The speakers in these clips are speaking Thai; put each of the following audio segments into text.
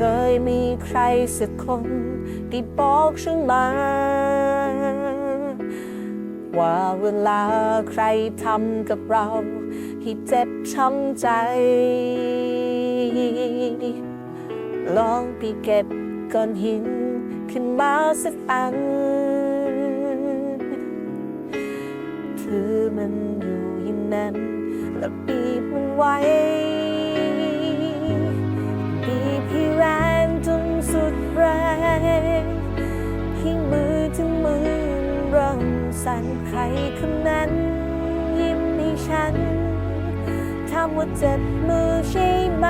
คยมีใครสักคนที่บอกฉันมา ว่าเวลาใครทำกับเราให้เจ็บช้ำใจ ลองไปเก็บก้อนหินขึ้นมาสักอันถือมันอยู่อย่างนั้นแล้วบีบมันไว้ สั่นใครคนนั้น ยิ้มให้ฉันถามว่าเจ็บมือใช่ไหม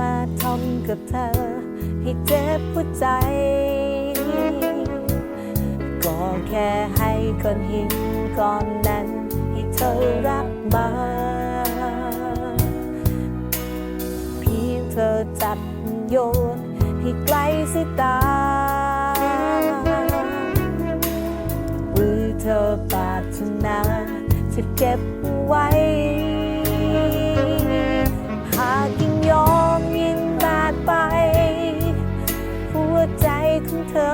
มาทำกับเธอ ให้เจ็บหัวใจ ก็แค่ให้ก้อนหินก้อนนั้น ให้เธอรับมาเพียงเธอจับโยน ให้ไกลสายตาหรือเธอปรารถนาจะเก็บไว้ ของเธอ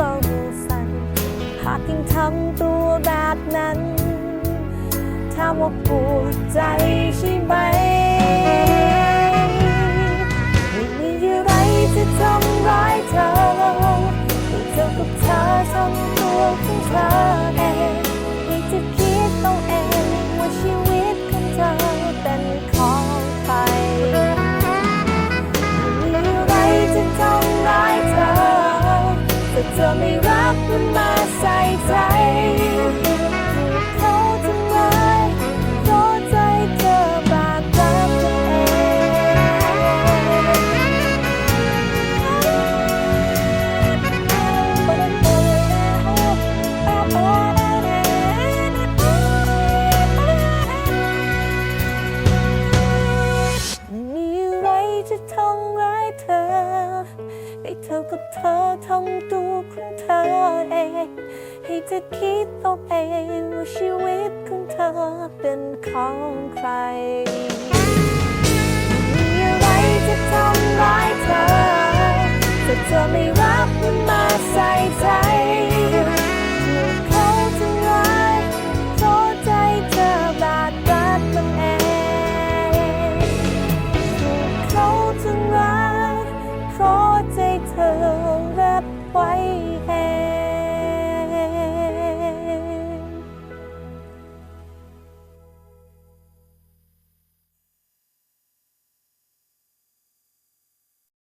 ต้องสั่นหากยิ่งทำตัวแบบนั้นถามว่าปวดใจใช่ไหม เธอไม่รับมันมาใส่ใจเขาทำร้ายเพราะใจเธอบาดรักตัวเองมีอะไรจะทำร้ายเธอให้เธอกับเธอทำตัว ให้เธอคิดเอาเองว่าชีวิตของเธอเป็นของใครมีอะไรจะทำร้ายเธอแต่เธอไม่